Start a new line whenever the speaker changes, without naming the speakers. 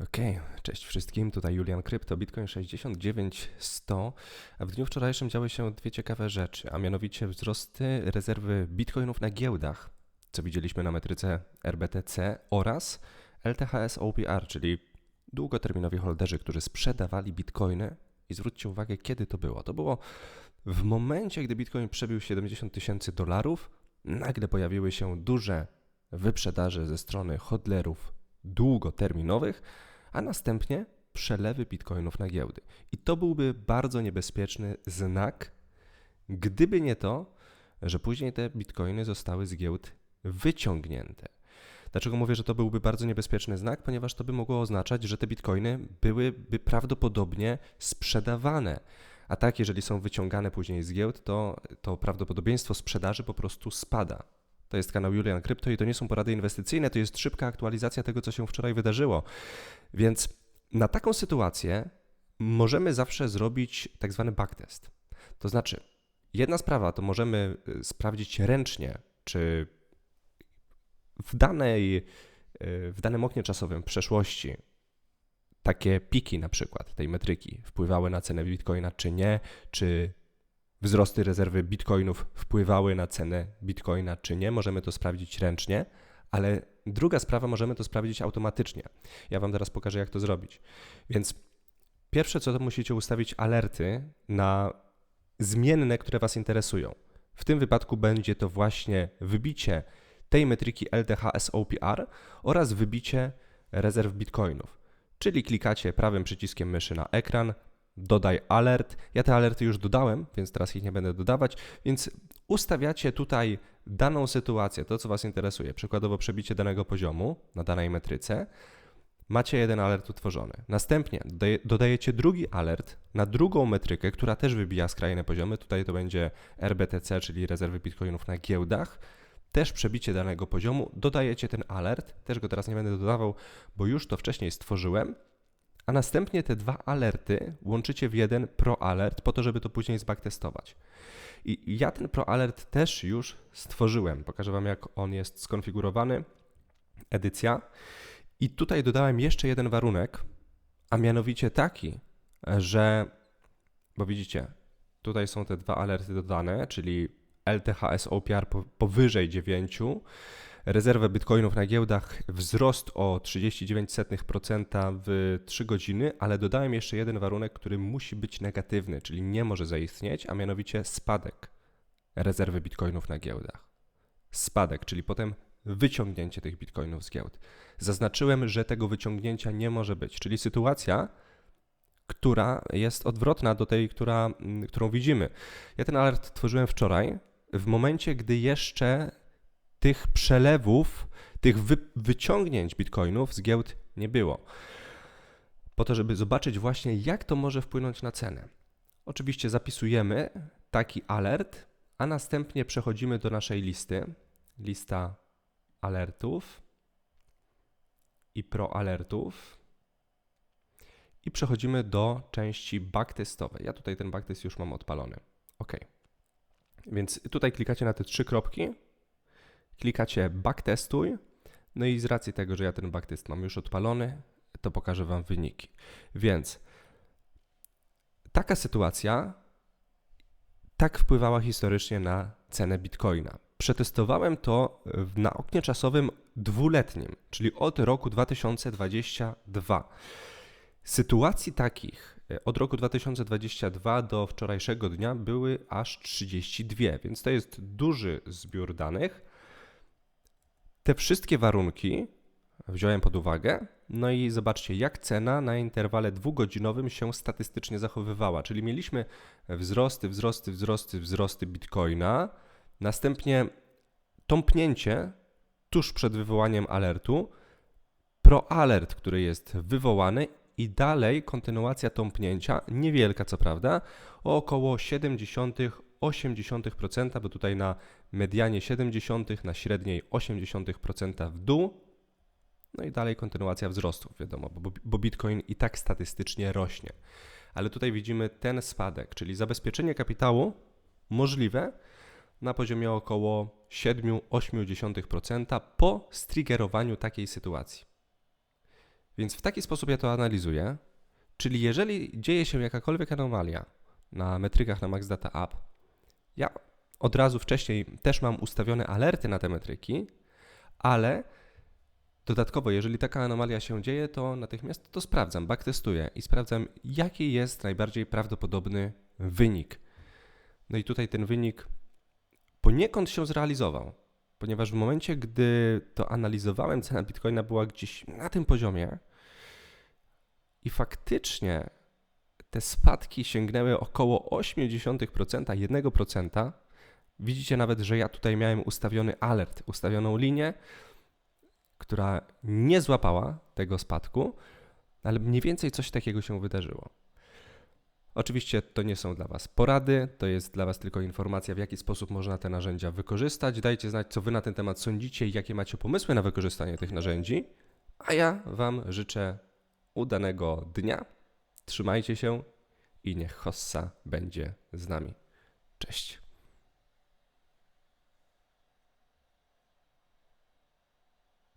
Okej, cześć wszystkim, tutaj Julian Krypto, Bitcoin 69100, a w dniu wczorajszym działy się dwie ciekawe rzeczy, a mianowicie wzrosty rezerwy bitcoinów na giełdach, co widzieliśmy na metryce RBTC oraz LTHS OPR, czyli długoterminowi holderzy, którzy sprzedawali bitcoiny i zwróćcie uwagę, kiedy to było. To było w momencie, gdy bitcoin przebił 70 tysięcy dolarów, nagle pojawiły się duże wyprzedaże ze strony hodlerów długoterminowych, a następnie przelewy bitcoinów na giełdy. I to byłby bardzo niebezpieczny znak, gdyby nie to, że później te bitcoiny zostały z giełd wyciągnięte. Dlaczego mówię, że to byłby bardzo niebezpieczny znak? Ponieważ to by mogło oznaczać, że te bitcoiny byłyby prawdopodobnie sprzedawane. A tak, jeżeli są wyciągane później z giełd, to, to prawdopodobieństwo sprzedaży po prostu spada. To jest kanał Julian Krypto i to nie są porady inwestycyjne, to jest szybka aktualizacja tego, co się wczoraj wydarzyło. Więc na taką sytuację możemy zawsze zrobić tak zwany backtest. To znaczy, jedna sprawa to możemy y, sprawdzić ręcznie, czy w, danej, y, w danym oknie czasowym przeszłości takie piki na przykład tej metryki wpływały na cenę bitcoina, czy nie, czy wzrosty rezerwy bitcoinów wpływały na cenę bitcoina, czy nie. Możemy to sprawdzić ręcznie, ale druga sprawa, możemy to sprawdzić automatycznie. Ja Wam teraz pokażę, jak to zrobić. Więc pierwsze, co to musicie ustawić alerty na zmienne, które Was interesują. W tym wypadku będzie to właśnie wybicie tej metryki LTH SOPR oraz wybicie rezerw bitcoinów. Czyli klikacie prawym przyciskiem myszy na ekran, dodaj alert. Ja te alerty już dodałem, więc teraz ich nie będę dodawać, więc ustawiacie tutaj daną sytuację, to co Was interesuje, przykładowo przebicie danego poziomu na danej metryce, macie jeden alert utworzony. Następnie dodajecie drugi alert na drugą metrykę, która też wybija skrajne poziomy. Tutaj to będzie RBTC, czyli rezerwy bitcoinów na giełdach. Też przebicie danego poziomu, dodajecie ten alert, też go teraz nie będę dodawał, bo już to wcześniej stworzyłem a następnie te dwa alerty łączycie w jeden Pro Alert po to, żeby to później zbacktestować. I ja ten Pro Alert też już stworzyłem. Pokażę Wam, jak on jest skonfigurowany. Edycja. I tutaj dodałem jeszcze jeden warunek, a mianowicie taki, że, bo widzicie, tutaj są te dwa alerty dodane, czyli LTHS OPR powyżej 9 rezerwę bitcoinów na giełdach wzrost o 39% w 3 godziny, ale dodałem jeszcze jeden warunek, który musi być negatywny, czyli nie może zaistnieć, a mianowicie spadek rezerwy bitcoinów na giełdach. Spadek, czyli potem wyciągnięcie tych bitcoinów z giełd. Zaznaczyłem, że tego wyciągnięcia nie może być, czyli sytuacja, która jest odwrotna do tej, która, którą widzimy. Ja ten alert tworzyłem wczoraj, w momencie, gdy jeszcze tych przelewów, tych wy wyciągnięć bitcoinów z giełd nie było. Po to, żeby zobaczyć właśnie, jak to może wpłynąć na cenę. Oczywiście zapisujemy taki alert, a następnie przechodzimy do naszej listy. Lista alertów i pro alertów. I przechodzimy do części backtestowej. Ja tutaj ten backtest już mam odpalony. OK. Więc tutaj klikacie na te trzy kropki klikacie backtestuj, no i z racji tego, że ja ten backtest mam już odpalony, to pokażę Wam wyniki. Więc taka sytuacja tak wpływała historycznie na cenę bitcoina. Przetestowałem to na oknie czasowym dwuletnim, czyli od roku 2022. Sytuacji takich e, od roku 2022 do wczorajszego dnia były aż 32, więc to jest duży zbiór danych. Te wszystkie warunki wziąłem pod uwagę, no i zobaczcie, jak cena na interwale dwugodzinowym się statystycznie zachowywała. Czyli mieliśmy wzrosty, wzrosty, wzrosty, wzrosty bitcoina, następnie tąpnięcie tuż przed wywołaniem alertu, proalert, który jest wywołany. I dalej kontynuacja tąpnięcia, niewielka co prawda, o około 0,7-0,8%, bo tutaj na medianie 70, na średniej 0,8% w dół. No i dalej kontynuacja wzrostów, wiadomo, bo, bo Bitcoin i tak statystycznie rośnie. Ale tutaj widzimy ten spadek, czyli zabezpieczenie kapitału możliwe na poziomie około 7-8% po striggerowaniu takiej sytuacji. Więc w taki sposób ja to analizuję. Czyli jeżeli dzieje się jakakolwiek anomalia na metrykach na Max Data App, ja od razu wcześniej też mam ustawione alerty na te metryki, ale dodatkowo, jeżeli taka anomalia się dzieje, to natychmiast to sprawdzam, backtestuję i sprawdzam, jaki jest najbardziej prawdopodobny wynik. No i tutaj ten wynik poniekąd się zrealizował, ponieważ w momencie, gdy to analizowałem, cena bitcoina była gdzieś na tym poziomie i faktycznie te spadki sięgnęły około 0,8%, 1%. Widzicie nawet, że ja tutaj miałem ustawiony alert, ustawioną linię, która nie złapała tego spadku, ale mniej więcej coś takiego się wydarzyło. Oczywiście to nie są dla Was porady, to jest dla Was tylko informacja, w jaki sposób można te narzędzia wykorzystać. Dajcie znać, co Wy na ten temat sądzicie i jakie macie pomysły na wykorzystanie tych narzędzi. A ja Wam życzę udanego dnia. Trzymajcie się i niech Hossa będzie z nami. Cześć.